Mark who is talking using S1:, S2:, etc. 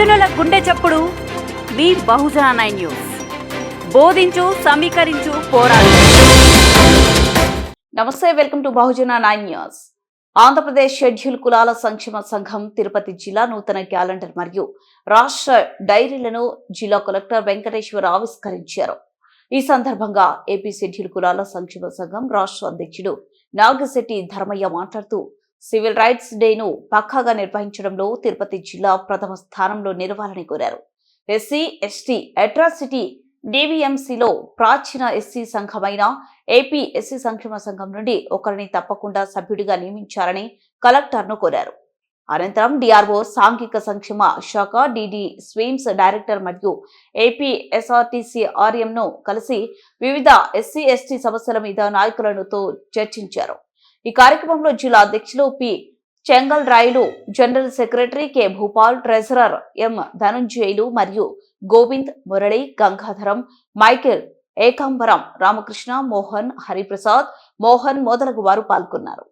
S1: గుండె చప్పుడు. మీ బహుజన నైన్ న్యూస్. బోధించు సమీకరించు పోరాడు. నమస్తే welcome to Bahujan nine news. Andhra Pradesh schedule కులాల సంక్షేమ సంఘం తిరుపతి జిల్లా నూతన క్యాలెండర్ మరియు రాష్ట్ర డైరీలను జిల్లా కలెక్టర్ వెంకటేశ్వర్ ఆవిష్కరించారు. ఈ సందర్భంగా ఏపీ షెడ్యూల్ కులాల సంక్షేమ సంఘం రాష్ట్ర అధ్యక్షుడు నాగశెట్టి ధర్మయ్య మాట్లాడుతూ సివిల్ రైట్స్ డేను పక్కాగా నిర్వహించడంలో తిరుపతి జిల్లా ప్రథమ స్థానంలో నిలవాలని కోరారు. ఎస్సీ ఎస్టీ అట్రాసిటీ డివిఎంసిలో ప్రాచీన ఎస్సీ సంఘమైన ఏపీ ఎస్సీ సంక్షేమ సంఘం నుండి ఒకరిని తప్పకుండా సభ్యుడిగా నియమించాలని కలెక్టర్ను కోరారు. అనంతరం డిఆర్ఓ సాంఘిక సంక్షేమ శాఖ డిడి స్వీమ్స్ డైరెక్టర్ మరియు A P S R T C ఆర్ఎంను కలిసి వివిధ ఎస్సీ ఎస్టీ సమస్యల మీద నాయకులతో చర్చించారు. ఈ కార్యక్రమంలో జిల్లా అధ్యక్షులు P. Chengal Rayulu general secretary K. Bhupal treasurer M. Dhanunjayulu మరియు గోవింద్ మురళి గంగాధరం మైకేల్ ఏకాంబరం రామకృష్ణ మోహన్ హరిప్రసాద్ మోహన్ మొదలగు వారు పాల్గొన్నారు.